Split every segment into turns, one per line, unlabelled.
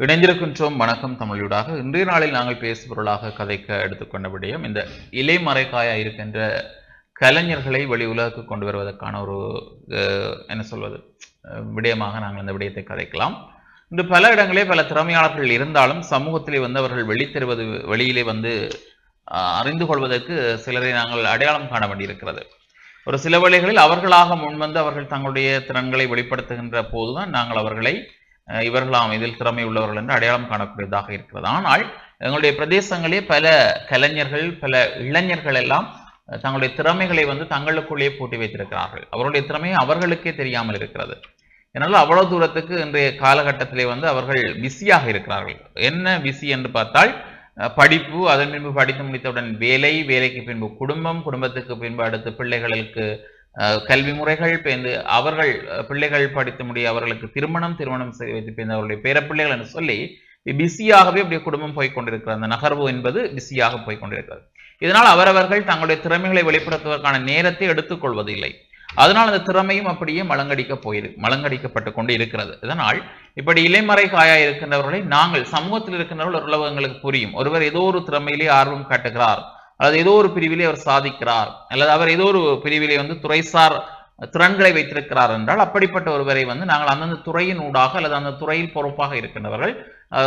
இணைந்திருக்கின்றோம். வணக்கம் தமிழூடாக. இன்றைய நாளில் நாங்கள் பேசுபொருளாக கதைக்க எடுத்துக்கொண்ட விடயம் இந்த இலை மறைக்காயா இருக்கின்ற கலைஞர்களை வெளி உலகுக்கு கொண்டு வருவதற்கான ஒரு என்ன சொல்வது விடயமாக நாங்கள் அந்த விடயத்தை கதைக்கலாம். இன்று பல இடங்களே பல திறமையாளர்கள் இருந்தாலும் சமூகத்திலே வந்து அவர்கள் வெளித்தருவது வெளியிலே வந்து அஹ், அறிந்து கொள்வதற்கு சிலரை நாங்கள் அடையாளம் காண வேண்டியிருக்கிறது. ஒரு சில வேளைகளில் அவர்களாக முன்வந்து அவர்கள் தங்களுடைய திறன்களை வெளிப்படுத்துகின்ற போதுதான் நாங்கள் அவர்களை இவர்களாம் இதில் திறமை உள்ளவர்கள் என்று அடையாளம் காணக்கூடியதாக இருக்கிறது. ஆனால் எங்களுடைய பிரதேசங்களே பல கலைஞர்கள் பல இளைஞர்கள் எல்லாம் தங்களுடைய திறமைகளை வந்து தங்களுக்குள்ளேயே பூட்டி வைத்திருக்கிறார்கள். அவருடைய திறமை அவர்களுக்கே தெரியாமல் இருக்கிறது. என்னால் அவ்வளவு தூரத்துக்கு இன்றைய காலகட்டத்திலே வந்து அவர்கள் பிஸியாக இருக்கிறார்கள். என்ன பிஸி என்று பார்த்தால் அஹ், படிப்பு அதன் பின்பு படித்து முடித்தவுடன் வேலை வேலைக்கு பின்பு குடும்பம் குடும்பத்துக்கு பின்பு அடுத்து பிள்ளைகளுக்கு கல்வி முறைகள் பின்பு அவர்கள் பிள்ளைகள் படித்து முடிய அவர்களுக்கு திருமணம் திருமணம் செய்து வைத்து பின்பு அவருடைய பேரப்பிள்ளைகள் என்று சொல்லி பிஸியாகவே அப்படியே குடும்பம் போய்கொண்டிருக்கிறது அந்த நகர்வு என்பது பிஸியாக போய்கொண்டிருக்கிறது இதனால் அவரவர்கள் தங்களுடைய திறமைகளை வெளிப்படுத்துவதற்கான நேரத்தை எடுத்துக்கொள்வதில்லை அதனால் அந்த திறமையும் அப்படியே மலங்கடிக்க போயிரு மலங்கடிக்கப்பட்டு கொண்டு இருக்கிறது. இதனால் இப்படி இலைமறை காயா இருக்கின்றவர்களை நாங்கள் சமூகத்தில் இருக்கின்றவர்கள் ஓரளவு புரியும். ஒருவர் ஏதோ ஒரு திறமையிலே ஆர்வம் காட்டுகிறார். அல்லது ஏதோ ஒரு பிரிவிலே அவர் சாதிக்கிறார் அல்லது அவர் ஏதோ ஒரு பிரிவிலே வந்து துறைசார் திறன்களை வைத்திருக்கிறார் என்றால் அப்படிப்பட்ட ஒருவரை வந்து நாங்கள் அந்தந்த துறையின் ஊடாக அல்லது அந்த துறையில் பொறுப்பாக இருக்கின்றவர்கள்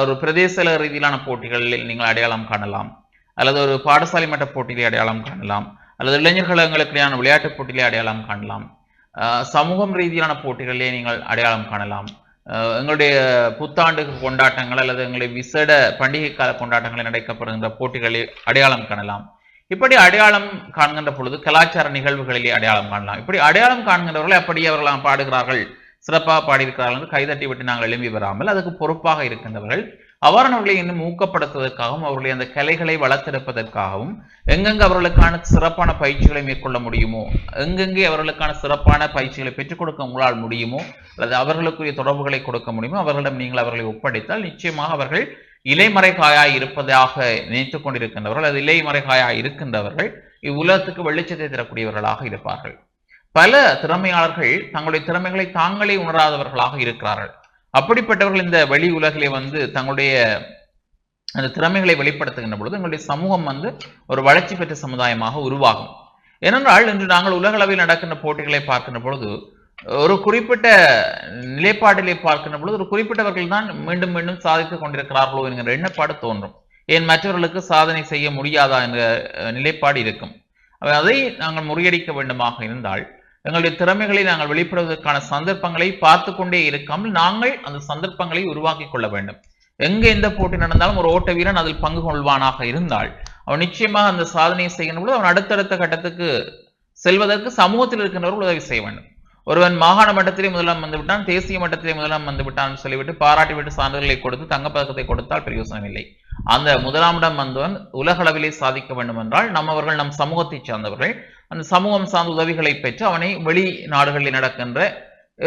ஒரு பிரதேச ரீதியிலான போட்டிகளில் நீங்கள் அடையாளம் காணலாம் அல்லது ஒரு பாடசாலை மட்ட போட்டியிலே அடையாளம் காணலாம் அல்லது இளைஞர்களுக்கிடையான விளையாட்டுப் போட்டியிலே அடையாளம் காணலாம் சமூகம் ரீதியிலான போட்டிகளிலே நீங்கள் அடையாளம் காணலாம் எங்களுடைய புத்தாண்டு கொண்டாட்டங்கள் அல்லது எங்களுடைய விசேட பண்டிகை கால கொண்டாட்டங்களில் நடைபெறுகின்ற போட்டிகளில் அடையாளம் காணலாம். இப்படி அடையாளம் காண்கின்ற பொழுது கலாச்சார நிகழ்வுகளிலே அடையாளம் காணலாம். இப்படி அடையாளம் காண்கின்றவர்கள் அப்படி அவர்களாம் பாடுகிறார்கள். சிறப்பாக பாடியிருக்கிறார்கள் என்று கைதட்டி விட்டு நாங்கள் எழும்பி வராமல் அதுக்கு பொறுப்பாக இருக்கின்றவர்கள். அவ்வாறானவர்களை இன்னும் ஊக்கப்படுத்துவதற்காகவும் அவர்களுடைய அந்த கலைகளை வளர்த்தெடுப்பதற்காகவும் எங்கெங்கு அவர்களுக்கான சிறப்பான பயிற்சிகளை மேற்கொள்ள முடியுமோ எங்கெங்கே அவர்களுக்கான சிறப்பான பயிற்சிகளை பெற்றுக் கொடுக்க உங்களால் முடியுமோ அல்லது அவர்களுக்குரிய தொடர்புகளை கொடுக்க முடியுமோ அவர்களிடம் நீங்கள் அவர்களை ஒப்படைத்தால் நிச்சயமாக அவர்கள் இலைமறைகாயாய் இருப்பதாக நினைத்துக் கொண்டிருக்கின்றவர்கள் அது இலைமறைகாயாய் இருக்கின்றவர்கள் இவ்வுலகத்துக்கு வெளிச்சத்தை தரக்கூடியவர்களாக இருப்பார்கள். பல திறமையாளர்கள் தங்களுடைய திறமைகளை தாங்களே உணராதவர்களாக இருக்கிறார்கள். அப்படிப்பட்டவர்கள் இந்த வெளி உலகிலே வந்து தங்களுடைய அந்த திறமைகளை வெளிப்படுத்துகின்ற பொழுது எங்களுடைய சமூகம் வந்து ஒரு வளர்ச்சி பெற்ற சமுதாயமாக உருவாகும். ஏனென்றால் இன்று நாங்கள் உலகளவில் நடக்கின்ற போட்டிகளை பார்க்கின்ற பொழுது ஒரு குறிப்பிட்ட நிலைப்பாட்டிலே பார்க்கின்ற பொழுது ஒரு குறிப்பிட்டவர்கள் தான் மீண்டும் மீண்டும் சாதித்துக் கொண்டிருக்கிறார்களோ என்கிற எண்ணப்பாடு தோன்றும். ஏன் மற்றவர்களுக்கு சாதனை செய்ய முடியாதா என்ற நிலைப்பாடு இருக்கும். அதை நாங்கள் முறியடிக்க வேண்டுமாக இருந்தால் எங்களுடைய திறமைகளை நாங்கள் வெளிப்படுவதற்கான சந்தர்ப்பங்களை பார்த்து கொண்டே இருக்காமல் நாங்கள் அந்த சந்தர்ப்பங்களை உருவாக்கி கொள்ள வேண்டும். எங்க எந்த போட்டி நடந்தாலும் ஒரு ஓட்ட வீரன் அதில் பங்கு கொள்வானாக இருந்தால் அவன் நிச்சயமாக அந்த சாதனையை செய்கின்ற பொழுது அவன் அடுத்தடுத்த கட்டத்துக்கு செல்வதற்கு சமூகத்தில் இருக்கின்றவர்கள் உதவி செய்ய வேண்டும். ஒருவன் மாகாண மட்டத்திலே முதலாம் வந்துவிட்டான் தேசிய மட்டத்திலே முதலாம் வந்துவிட்டான் சொல்லிவிட்டு பாராட்டிவிட்டு சான்றிதழ்களை சான்றிதழை கொடுத்து தங்கப்பதக்கத்தை கொடுத்தால் பிரயோசனம் இல்லை. அந்த முதலாம் இடம் வந்தவன் உலகளவிலே சாதிக்க வேண்டும் என்றால் நம்மவர்கள் நம் சமூகத்தைச் சார்ந்தவர்கள். அந்த சமூகம் சார்ந்த உதவிகளை பெற்று அவனை வெளி நாடுகளில் நடக்கின்ற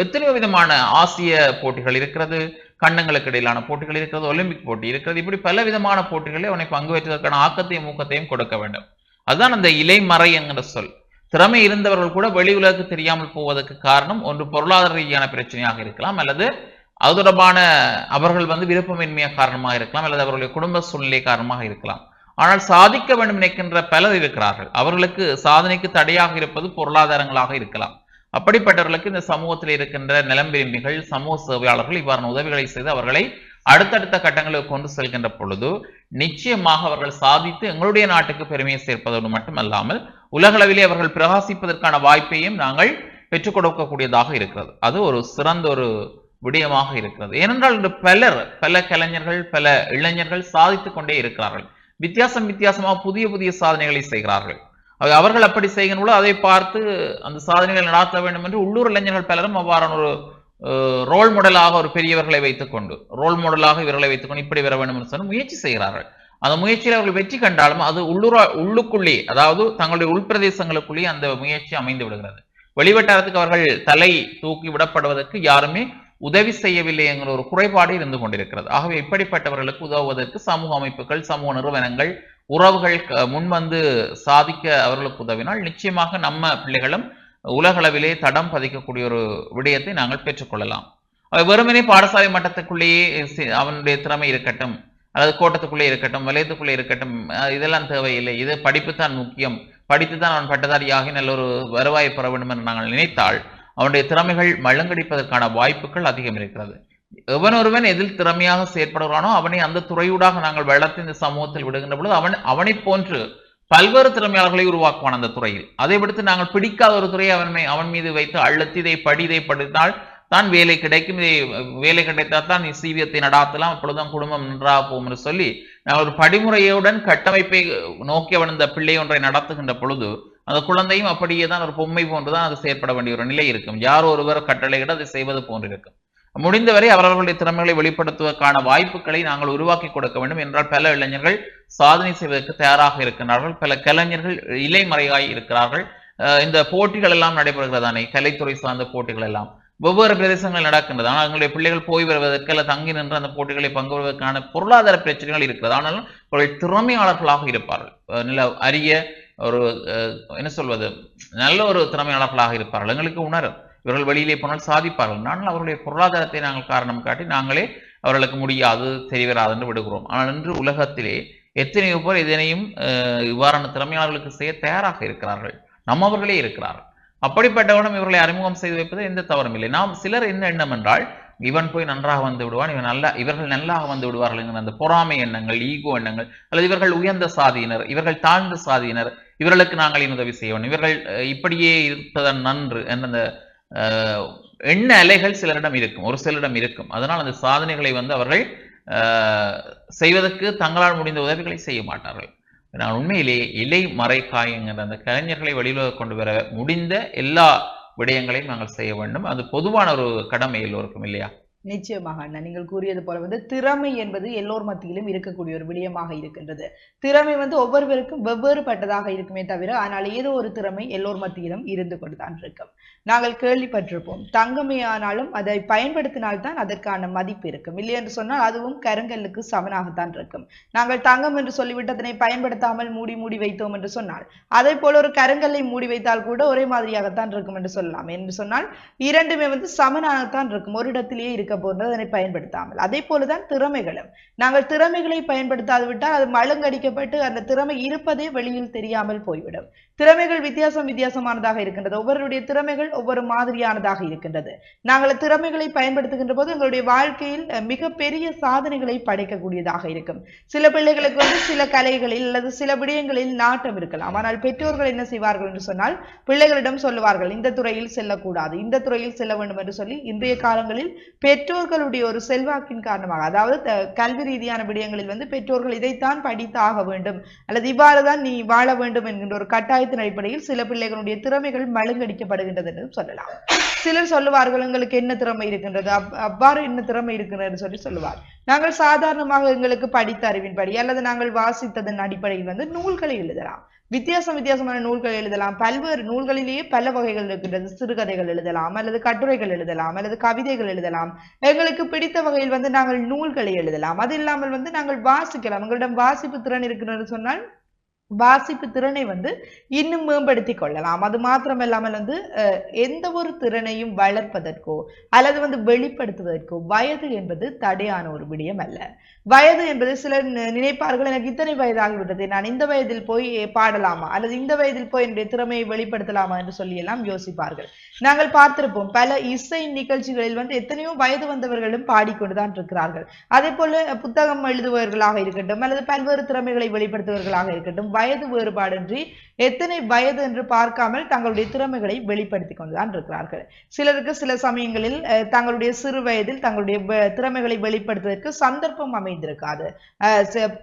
எத்தனையோ விதமான ஆசிய போட்டிகள் இருக்கிறது கண்டங்களுக்கு இடையிலான போட்டிகள் இருக்கிறது ஒலிம்பிக் போட்டி இருக்கிறது. இப்படி பல விதமான போட்டிகளில் அவனை பங்கு பெற்றதற்கான ஆக்கத்தையும் ஊக்கத்தையும் கொடுக்க வேண்டும். அதுதான் அந்த இலைமறை என்கிற சொல். திறமை இருந்தவர்கள் கூட வெளி உலகுக்கு தெரியாமல் போவதற்கு காரணம் ஒன்று பொருளாதார ரீதியான பிரச்சனையாக இருக்கலாம் அல்லது அது தொடர்பான அவர்கள் வந்து விருப்பமின்மையாக காரணமாக இருக்கலாம் அல்லது அவர்களுடைய குடும்ப சூழ்நிலை காரணமாக இருக்கலாம். ஆனால் சாதிக்க வேண்டும் நினைக்கின்ற பலர் இருக்கிறார்கள். அவர்களுக்கு சாதனைக்கு தடையாக இருப்பது பொருளாதாரங்களாக இருக்கலாம். அப்படிப்பட்டவர்களுக்கு இந்த சமூகத்தில் இருக்கின்ற நிலம் விரும்பிகள் சமூக சேவையாளர்கள் இவ்வாறான உதவிகளை செய்து அவர்களை அடுத்தடுத்த கட்டங்களுக்கு கொண்டு செல்கின்ற பொழுது நிச்சயமாக அவர்கள் சாதித்து எங்களுடைய நாட்டுக்கு பெருமையை சேர்ப்பதோடு மட்டுமல்லாமல் உலகளவிலே அவர்கள் பிரகாசிப்பதற்கான வாய்ப்பையும் நாங்கள் பெற்றுக் கொடுக்கக்கூடியதாக இருக்கிறது. அது ஒரு சிறந்த ஒரு விடயமாக இருக்கிறது. ஏனென்றால் இன்று பலர் பல கலைஞர்கள் பல இளைஞர்கள் சாதித்துக் கொண்டே இருக்கிறார்கள். வித்தியாசம் வித்தியாசமாக புதிய புதிய சாதனைகளை செய்கிறார்கள். அவை அவர்கள் அப்படி செய்கின்ற அதை பார்த்து அந்த சாதனைகளை நடாத்த வேண்டும் என்று உள்ளூர் இளைஞர்கள் பலரும் அவ்வாறான ஒரு ரோல் மாடலாக ஒரு பெரியவர்களை வைத்துக்கொண்டு ரோல் மாடலாக இவர்களை வைத்துக்கொண்டு இப்படி வர வேண்டும் என்று சொல்லி முயற்சி செய்கிறார்கள். அந்த முயற்சியில் அவர்கள் வெற்றி கண்டாலும் அது உள்ளூர உள்ளுக்குள்ளே அதாவது தங்களுடைய உள்பிரதேசங்களுக்குள்ளே அந்த முயற்சி அமைந்து விடுகிறது. வெளிவட்டாரத்துக்கு அவர்கள் தலை தூக்கி விடப்படுவதற்கு யாருமே உதவி செய்யவில்லை என்கிற ஒரு குறைபாடு இருந்து கொண்டிருக்கிறது. ஆகவே இப்படிப்பட்டவர்களுக்கு உதவுவதற்கு சமூக அமைப்புகள் சமூக நிறுவனங்கள் உறவுகள் முன்வந்து சாதிக்க அவர்களுக்கு உதவினால் நிச்சயமாக நம்ம பிள்ளைகளும் உலகளவிலே தடம் பதிக்கக்கூடிய ஒரு விடயத்தை நாங்கள் பெற்றுக்கொள்ளலாம். வெறுமனே பாடசாலை மட்டத்துக்குள்ளேயே சி- அவனுடைய திறமை இருக்கட்டும். அல்லது கோட்டத்துக்குள்ளே இருக்கட்டும் வலயத்துக்குள்ளே இருக்கட்டும் இதெல்லாம் தேவையில்லை. இது படிப்பு தான் முக்கியம். படித்து தான் அவன் பட்டதாரியாகி நல்ல ஒரு வருவாயை பெற வேண்டும் என்று நாங்கள் நினைத்தால் அவனுடைய திறமைகள் மழுங்கடிப்பதற்கான வாய்ப்புகள் அதிகம் இருக்கிறது. எவன் ஒருவன் எதில் திறமையாக செயற்படுகிறானோ அவனை அந்த துறையூடாக நாங்கள் வளர்த்து இந்த சமூகத்தில் விடுகின்ற பொழுது அவன் அவனைப் போன்று பல்வேறு திறமையாளர்களை உருவாக்குவான் அந்த துறையில். அதை விடுத்து நாங்கள் பிடிக்காத ஒரு துறையை அவன் அவன் மீது வைத்து அழுத்தி இதை படி இதை படித்தால் தான் வேலை கிடைக்கும். வேலை கிடைத்தால் தான் நீ சீவியத்தை நடாத்தலாம். அப்பொழுதுதான் குடும்பம் நன்றாக போகும் என்று சொல்லி நாங்கள் ஒரு படிமுறையுடன் கட்டமைப்பை நோக்கி அவன் இந்த பிள்ளை ஒன்றை நடத்துகின்ற பொழுது அந்த குழந்தையும் அப்படியே தான் ஒரு பொம்மை போன்றுதான் அது செயற்பட வேண்டிய ஒரு நிலை இருக்கும். யாரோ ஒருவர் கட்டளையிட அதை செய்வது போன்று இருக்கும். முடிந்தவரை அவரவர்களுடைய திறமைகளை வெளிப்படுத்துவதற்கான வாய்ப்புகளை நாங்கள் உருவாக்கி கொடுக்க வேண்டும். என்றால் பல இளைஞர்கள் சாதனை செய்வதற்கு தயாராக இருக்கின்றார்கள். பல கலைஞர்கள் இலைமறையாய் இருக்கிறார்கள். இந்த போட்டிகள் எல்லாம் நடைபெறுகிறதானே? கலைத்துறை சார்ந்த போட்டிகள் எல்லாம். வெவ்வேறு பிரதேசங்கள் நடக்கின்றது. ஆனால் எங்களுடைய பிள்ளைகள் போய் வருவதற்கு அல்ல தங்கி நின்று அந்த போட்டிகளை பங்கு வருவதற்கான பொருளாதார பிரச்சனைகள் இருக்கிறது. ஆனாலும் அவர்கள் திறமையாளர்களாக இருப்பார்கள். நில நல்ல அரிய ஒரு அஹ், என்ன சொல்வது? நல்ல ஒரு திறமையாளர்களாக இருப்பார்கள். எங்களுக்கு உணரும் இவர்கள் வெளியிலே போனால் சாதிப்பார்கள். ஆனால் அவர்களுடைய பொருளாதாரத்தை நாங்கள் காரணம் காட்டி நாங்களே அவர்களுக்கு முடியாது தெரிவராது என்று விடுகிறோம். ஆனால் இன்று உலகத்திலே எத்தனையோ பேர் இதனையும் இவ்வாறான திறமையாளர்களுக்கு செய்ய தயாராக இருக்கிறார்கள். நம்மவர்களே இருக்கிறார்கள். அப்படிப்பட்டவனும் இவர்களை அறிமுகம் செய்து வைப்பது எந்த தவறும் இல்லை. நாம் சிலர் என்ன எண்ணம் என்றால் இவன் போய் நன்றாக வந்து விடுவான் இவன் நல்ல இவர்கள் நல்லாக வந்து விடுவார்கள் என்கிற அந்த பொறாமை எண்ணங்கள் ஈகோ எண்ணங்கள் அல்லது இவர்கள் உயர்ந்த சாதியினர் இவர்கள் தாழ்ந்த சாதியினர் இவர்களுக்கு நாங்கள் இனி உதவி செய்வோம் இவர்கள் இப்படியே இருப்பதன் நன்று என்ற அந்த எண்ண அலைகள் சிலரிடம் இருக்கும் ஒரு சிலரிடம் இருக்கும். அதனால் அந்த சாதனைகளை வந்து அவர்கள் செய்வதற்கு தங்களால் முடிந்த உதவிகளை செய்ய மாட்டார்கள். நான் உண்மையிலேயே இலை மறைக்காயங்கிற அந்த கலைஞர்களை வெளியில் கொண்டு வர முடிந்த எல்லா விடயங்களையும் நாங்கள் செய்ய வேண்டும். அது பொதுவான ஒரு கடமை எல்லோருக்கும் இல்லையா?
நிச்சயமாக அண்ணா. நீங்கள் கூறியது போல வந்து திறமை என்பது எல்லோர் மத்தியிலும் இருக்கக்கூடிய ஒரு விடயமாக இருக்கின்றது. திறமை வந்து ஒவ்வொருவருக்கும் வெவ்வேறுபட்டதாக இருக்குமே தவிர ஆனால் ஏதோ ஒரு திறமை எல்லோர் மத்தியிலும் இருந்து கொண்டுதான் இருக்கும். நாங்கள் கேள்விப்பட்டிருப்போம் தங்கமே ஆனாலும் அதை பயன்படுத்தினால்தான் அதற்கான மதிப்பு இருக்கும். இல்லை என்று சொன்னால் அதுவும் கருங்கல்லுக்கு சமனாகத்தான் இருக்கும். நாங்கள் தங்கம் என்று சொல்லிவிட்டு அதனை பயன்படுத்தாமல் மூடி மூடி வைத்தோம் என்று சொன்னால் அதை போல ஒரு கருங்கல்லை மூடி வைத்தால் கூட ஒரே மாதிரியாகத்தான் இருக்கும் என்று சொல்லலாம். என்று சொன்னால் இரண்டுமே வந்து சமனாகத்தான் இருக்கும். ஒரு இடத்திலேயே இருக்க இருக்க போன்றது அதனை பயன்படுத்தாமல். அதே போலதான் திறமைகளும். நாங்கள் திறமைகளை பயன்படுத்தாது விட்டால் அது மழுங்கடிக்கப்பட்டு அந்த திறமை இருப்பதே வெளியில் தெரியாமல் போய்விடும். திறமைகள் வித்தியாசம் வித்தியாசமானதாக இருக்கின்றது. ஒவ்வொருடைய திறமைகள் ஒவ்வொரு மாதிரியானதாக இருக்கின்றது. நாங்கள் திறமைகளை பயன்படுத்துகின்ற போது எங்களுடைய வாழ்க்கையில் மிகப்பெரிய சாதனைகளை படைக்கக்கூடியதாக இருக்கும். சில பிள்ளைகளுக்கு வந்து சில கலைகளில் அல்லது சில விடயங்களில் நாட்டம் இருக்கலாம். ஆனால் பெற்றோர்கள் என்ன செய்வார்கள் என்று சொன்னால் பிள்ளைகளிடம் சொல்லுவார்கள் இந்த துறையில் செல்லக்கூடாது. இந்த துறையில் செல்ல வேண்டும் என்று சொல்லி இன்றைய காலங்களில் பெற்றோர்களுடைய ஒரு செல்வாக்கின் காரணமாக அதாவது கல்வி ரீதியான விடயங்களில் வந்து பெற்றோர்கள் இதைத்தான் படித்தாக வேண்டும் அல்லது இவ்வாறுதான் நீ வாழ வேண்டும் என்கின்ற ஒரு கட்டாயத்தின் அடிப்படையில் சில பிள்ளைகளுடைய திறமைகள் மழுங்கடிக்கப்படுகின்றது என்று சொல்லலாம். சிலர் சொல்லுவார்கள் எங்களுக்கு என்ன திறமை இருக்கின்றது? அப்- அவ்வாறு என்ன திறமை இருக்கின்றது சொல்லி சொல்லுவார். நாங்கள் சாதாரணமாக எங்களுக்கு படித்த அறிவின்படி அல்லது நாங்கள் வாசித்ததன் அடிப்படையில் வந்து நூல்களை எழுதலாம். வித்தியாசம் வித்தியாசமான நூல்கள் எழுதலாம். பல்வேறு நூல்களிலேயே பல வகைகள் இருக்கின்றது. சிறுகதைகள் எழுதலாம் அல்லது கட்டுரைகள் எழுதலாம் அல்லது கவிதைகள் எழுதலாம். எங்களுக்கு பிடித்த வகையில் வந்து நாங்கள் நூல்களை எழுதலாம். அது இல்லாமல் வந்து நாங்கள் வாசிக்கலாம். எங்களிடம் வாசிப்பு திறன் இருக்கிறது சொன்னால் வாசிப்பு திறனை வந்து இன்னும் மேம்படுத்திக் கொள்ளலாம். அது மாத்திரமல்லாமல் வந்து எந்த ஒரு திறனையும் வளர்ப்பதற்கோ அல்லது வந்து வெளிப்படுத்துவதற்கோ வயது என்பது தடையான ஒரு விடயம் அல்ல. வயது என்பது சிலர் நினைப்பார்கள் எனக்கு இத்தனை வயதாகிவிட்டது நான் இந்த வயதில் போய் பாடலாமா அல்லது இந்த வயதில் போய் என்னுடைய திறமையை வெளிப்படுத்தலாமா என்று சொல்லி எல்லாம் யோசிப்பார்கள். நாங்கள் பார்த்திருப்போம் பல இசை நிகழ்ச்சிகளில் வந்து எத்தனையோ வயது வந்தவர்களும் பாடிக்கொண்டுதான் இருக்கிறார்கள். அதே போல புத்தகம் எழுதுபவர்களாக இருக்கட்டும் அல்லது பல்வேறு திறமைகளை வெளிப்படுத்துபவர்களாக இருக்கட்டும் வயது வேறுபாடின்றி எத்தனை வயது என்று பார்க்காமல் தங்களுடைய திறமைகளை வெளிப்படுத்தி கொண்டுதான் இருக்கிறார்கள். சிலருக்கு சில சமயங்களில் தங்களுடைய சிறு வயதில் தங்களுடைய திறமைகளை வெளிப்படுத்துவதற்கு சந்தர்ப்பம் அமைந்திருக்காது.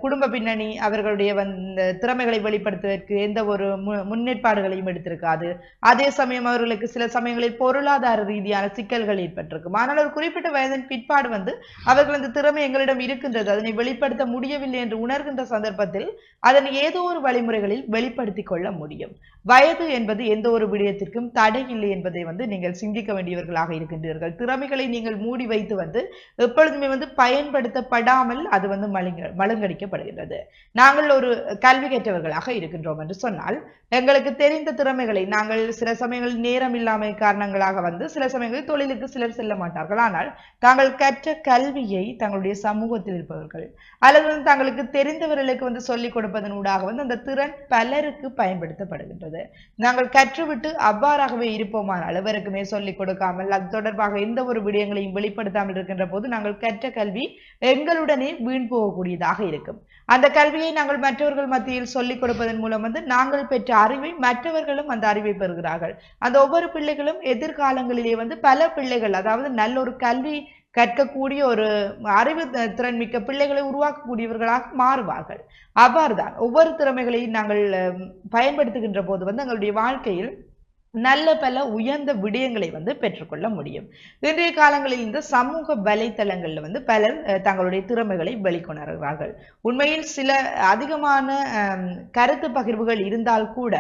குடும்ப பின்னணி அவர்களுடைய திறமைகளை வெளிப்படுத்துவதற்கு எந்த ஒரு முன்னேற்பாடுகளையும் எடுத்திருக்காது. அதே சமயம் அவர்களுக்கு சில சமயங்களில் பொருளாதார ரீதியான சிக்கல்கள் ஏற்பட்டிருக்கும். ஆனால் ஒரு குறிப்பிட்ட வயதின் பிற்பாடு வந்து அவர்கள் அந்த திறமை எங்களிடம் இருக்கின்றது. அதனை வெளிப்படுத்த முடியவில்லை என்று உணர்கின்ற சந்தர்ப்பத்தில் அதனை ஏதோ ஒரு வழிமுறைகளில் வெளிப்படுத்திக் கொள்ள முடியும். வயது என்பது எந்த ஒரு விடயத்திற்கும் தடை இல்லை என்பதை வந்து நீங்கள் சிந்திக்க வேண்டியவர்களாக இருக்கின்றீர்கள். திறமைகளை நீங்கள் மூடி வைத்து வந்து எப்பொழுதுமே வந்து பயன்படுத்தப்படாமல் அது வந்து மழுங்க மழுங்கடிக்கப்படுகின்றது. நாங்கள் ஒரு கல்வி கற்றவர்களாக இருக்கின்றோம் என்று சொன்னால் எங்களுக்கு தெரிந்த திறமைகளை நாங்கள் சில சமயங்களில் நேரம் இல்லாமை காரணங்களாக வந்து சில சமயங்களில் தொழிலுக்கு சிலர் செல்ல மாட்டார்கள். ஆனால் தாங்கள் கற்ற கல்வியை தங்களுடைய சமூகத்தில் இருப்பவர்கள் அல்லது வந்து தங்களுக்கு தெரிந்தவர்களுக்கு வந்து சொல்லிக் கொடுப்பதன் ஊடாக வந்து அந்த திறன் பலருக்கு பயன்படுத்தப்படுகின்றது. நாங்கள் கற்றுவிட்டு அவ்வாறாகவே இருப்போமானால் எவருக்குமே சொல்லிக் கொடுக்காமல் அது தொடர்பாக எந்த ஒரு விடயங்களையும் வெளிப்படுத்தாமல் இருக்கின்ற போது நாங்கள் கற்ற கல்வி எங்களுடனே வீண் போகக்கூடியதாக இருக்கும். அந்த கல்வியை நாங்கள் மற்றவர்கள் மத்தியில் சொல்லிக் கொடுப்பதன் மூலம் வந்து நாங்கள் பெற்ற அறிவை மற்றவர்களும் அந்த அறிவை பெறுகிறார்கள். அந்த ஒவ்வொரு பிள்ளைகளும் எதிர்காலங்களிலே வந்து பல பிள்ளைகள் அதாவது நல்ல ஒரு கல்வி கற்கக்கூடிய ஒரு அறிவு திறன் மிக்க பிள்ளைகளை உருவாக்கக்கூடியவர்களாக மாறுவார்கள். அவ்வாறு தான் ஒவ்வொரு திறமைகளையும் நாங்கள் பயன்படுத்துகின்ற போது வந்து எங்களுடைய வாழ்க்கையில் நல்ல பல உயர்ந்த விடயங்களை வந்து பெற்றுக்கொள்ள முடியும். இன்றைய காலங்களில் இந்த சமூக வலைத்தளங்களில் வந்து பலர் தங்களுடைய திறமைகளை வெளிக்கொணர்கிறார்கள். உண்மையில் சில அதிகமான கருத்து பகிர்வுகள் இருந்தால் கூட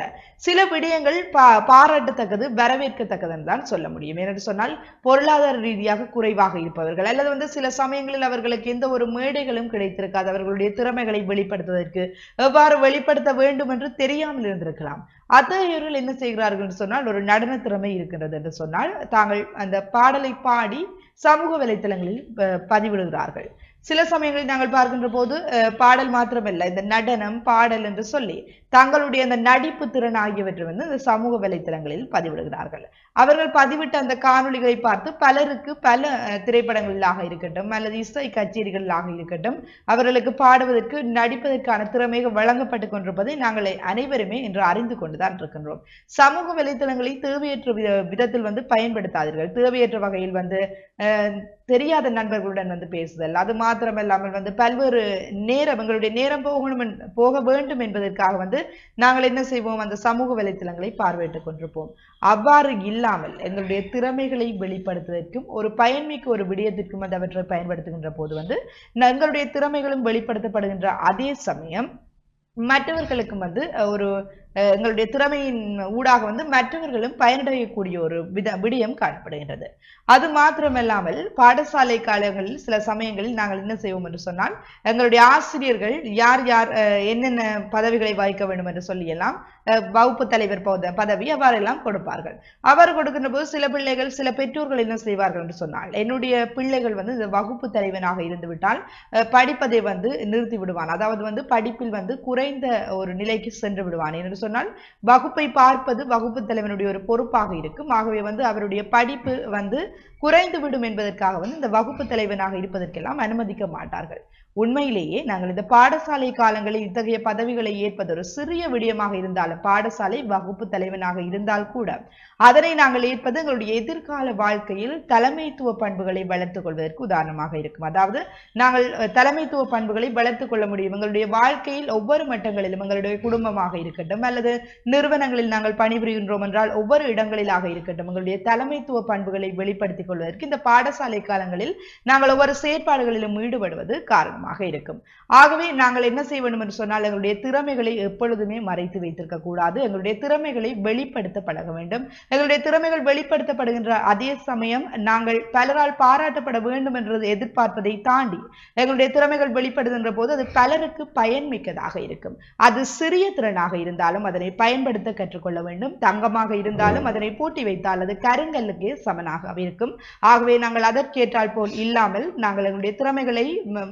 சில விடயங்கள் பா பாராட்டத்தக்கது வரவேற்கத்தக்கதுன்னு தான் சொல்ல முடியும். ஏனென்று சொன்னால் பொருளாதார ரீதியாக குறைவாக இருப்பவர்கள் அல்லது வந்து சில சமயங்களில் அவர்களுக்கு எந்த ஒரு மேடைகளும் கிடைத்திருக்காது. அவர்களுடைய திறமைகளை வெளிப்படுத்துவதற்கு எவ்வாறு வெளிப்படுத்த வேண்டும் என்று தெரியாமல் இருந்திருக்கலாம். அத்தகையோர்கள் என்ன செய்கிறார்கள் சொன்னால் ஒரு நடன திறமை இருக்கின்றது என்று சொன்னால் தாங்கள் அந்த பாடலை பாடி சமூக வலைத்தளங்களில் பதிவிடுகிறார்கள். சில சமயங்களில் நாங்கள் பார்க்கின்ற போது பாடல் மாத்திரமல்ல. இந்த நடனம் பாடல் என்று சொல்லி தங்களுடைய அந்த நடிப்பு திறன் ஆகியவற்றை வந்து இந்த சமூக வலைத்தளங்களில் பதிவிடுகிறார்கள். அவர்கள் பதிவிட்ட அந்த காணொளிகளை பார்த்து பலருக்கு பல அஹ், திரைப்படங்களிலாக இருக்கட்டும் அல்லது இசை கச்சேரிகளிலாக இருக்கட்டும் அவர்களுக்கு பாடுவதற்கு நடிப்பதற்கான திறமை வழங்கப்பட்டு கொண்டிருப்பதை நாங்கள் அனைவருமே இன்று அறிந்து கொண்டுதான் இருக்கின்றோம். சமூக வலைத்தளங்களை தேவையற்ற வித- விதத்தில் வந்து பயன்படுத்தாதீர்கள். தேவையற்ற வகையில் வந்து தெரியாத நண்பர்களுடன் வந்து பேசுதல் அது மாத்திரமல்லாமல் வந்து பல்வேறு நேரம் எங்களுடைய நேரம் போகணும் போக வேண்டும் என்பதற்காக வந்து நாங்கள் என்ன செய்வோம்? அந்த சமூக வலைத்தளங்களை பார்வையிட்டுக் கொண்டிருப்போம். அவ்வாறு இல்லாமல் எங்களுடைய திறமைகளை வெளிப்படுத்துவதற்கும் ஒரு பயன்மிக்க ஒரு விடயத்திற்கும் வந்து அவற்றை பயன்படுத்துகின்ற போது வந்து எங்களுடைய திறமைகளும் வெளிப்படுத்தப்படுகின்ற அதே சமயம் மற்றவர்களுக்கும் வந்து ஒரு எங்களுடைய திறமையின் ஊடாக வந்து மற்றவர்களும் பயனடையக்கூடிய ஒரு வித விடயம் காணப்படுகின்றது. அது மாத்திரமல்லாமல் பாடசாலை காலங்களில் சில சமயங்களில் நாங்கள் என்ன செய்வோம் என்று சொன்னால் எங்களுடைய ஆசிரியர்கள் யார் யார் அஹ், என்னென்ன பதவிகளை வகிக்க வேண்டும் என்று சொல்லி எல்லாம் வகுப்பு தலைவர் பத- பதவி அவ்வாறெல்லாம் கொடுப்பார்கள். அவர் கொடுக்கின்ற போது சில பிள்ளைகள் சில பெற்றோர்கள் என்ன செய்வார்கள் என்று சொன்னால் என்னுடைய பிள்ளைகள் வந்து இந்த வகுப்பு தலைவனாக இருந்துவிட்டால் படிப்பதை வந்து நிறுத்தி விடுவான். அதாவது வந்து படிப்பில் வந்து குறைந்த ஒரு நிலைக்கு சென்று விடுவான் என்று சொன்னால் வகுப்பை பார்ப்பது வகுப்பு தலைவனுடைய ஒரு பொறுப்பாக இருக்கும். ஆகவே வந்து அவருடைய படிப்பு வந்து குறைந்து விடும் என்பதற்காக வந்து இந்த வகுப்பு தலைவனாக இருப்பதற்கெல்லாம் அனுமதிக்க மாட்டார்கள். உண்மையிலேயே நாங்கள் இந்த பாடசாலை காலங்களில் இத்தகைய பதவிகளை ஏற்பது ஒரு சிறிய விடயமாக இருந்தாலும் பாடசாலை வகுப்பு தலைவனாக இருந்தால் கூட அதனை நாங்கள் ஏற்பது எங்களுடைய எதிர்கால வாழ்க்கையில் தலைமைத்துவ பண்புகளை வளர்த்துக் கொள்வதற்கு உதாரணமாக இருக்கும். அதாவது நாங்கள் தலைமைத்துவ பண்புகளை வளர்த்துக் கொள்ள முடியும். எங்களுடைய வாழ்க்கையில் ஒவ்வொரு மட்டங்களிலும் எங்களுடைய குடும்பமாக இருக்கட்டும் அல்லது நிறுவனங்களில் நாங்கள் பணிபுரிகின்றோம் என்றால் ஒவ்வொரு இடங்களிலாக இருக்கட்டும் எங்களுடைய தலைமைத்துவ பண்புகளை வெளிப்படுத்திக் கொள்வதற்கு இந்த பாடசாலை காலங்களில் நாங்கள் ஒவ்வொரு செயற்பாடுகளிலும் ஈடுபடுவது காரணம். காரணமாக இருக்கும். ஆகவே நாங்கள் என்ன செய்ய வேண்டும் என்று சொன்னால் எங்களுடைய திறமைகளை எப்பொழுதுமே மறைத்து வைத்திருக்க கூடாது. எங்களுடைய திறமைகளை வெளிப்படுத்த பழக வேண்டும். எங்களுடைய திறமைகள் வெளிப்படுத்தப்படுகின்ற அதே சமயம் நாங்கள் பலரால் பாராட்டப்பட வேண்டும் என்று எதிர்பார்ப்பதை தாண்டி எங்களுடைய திறமைகள் வெளிப்படுகின்ற போது அது பலருக்கு பயன்மிக்கதாக இருக்கும். அது சிறிய திறனாக இருந்தாலும் அதனை பயன்படுத்த கற்றுக்கொள்ள வேண்டும். தங்கமாக இருந்தாலும் அதனை பூட்டி வைத்தால் அது கருங்கல்லுக்கே சமனாக இருக்கும். ஆகவே நாங்கள் அதற்கேற்றால் போல் இல்லாமல் நாங்கள் எங்களுடைய திறமைகளை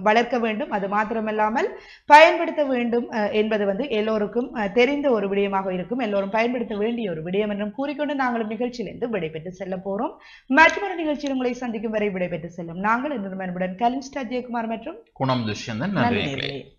வளர்க்க வேண்டும். அது மாத்திரமல்லாமல் பயன்படுத்த வேண்டும் என்பது வந்து எல்லோருக்கும் தெரிந்த ஒரு விடயமாக இருக்கும். எல்லோரும் பயன்படுத்த வேண்டிய ஒரு விடயம் என்றும் கூறிக்கொண்டு நாங்கள் நிகழ்ச்சியிலிருந்து விடைபெற்று செல்ல போறோம். மற்றொரு நிகழ்ச்சியில் உங்களை சந்திக்கும் வரை விடைபெற்று செல்லும் நாங்கள். இந்த மறுபடியும் கலின் ஜெயக்குமார் மற்றும்
குணம் துஷ்யந்தன்.
நன்றி.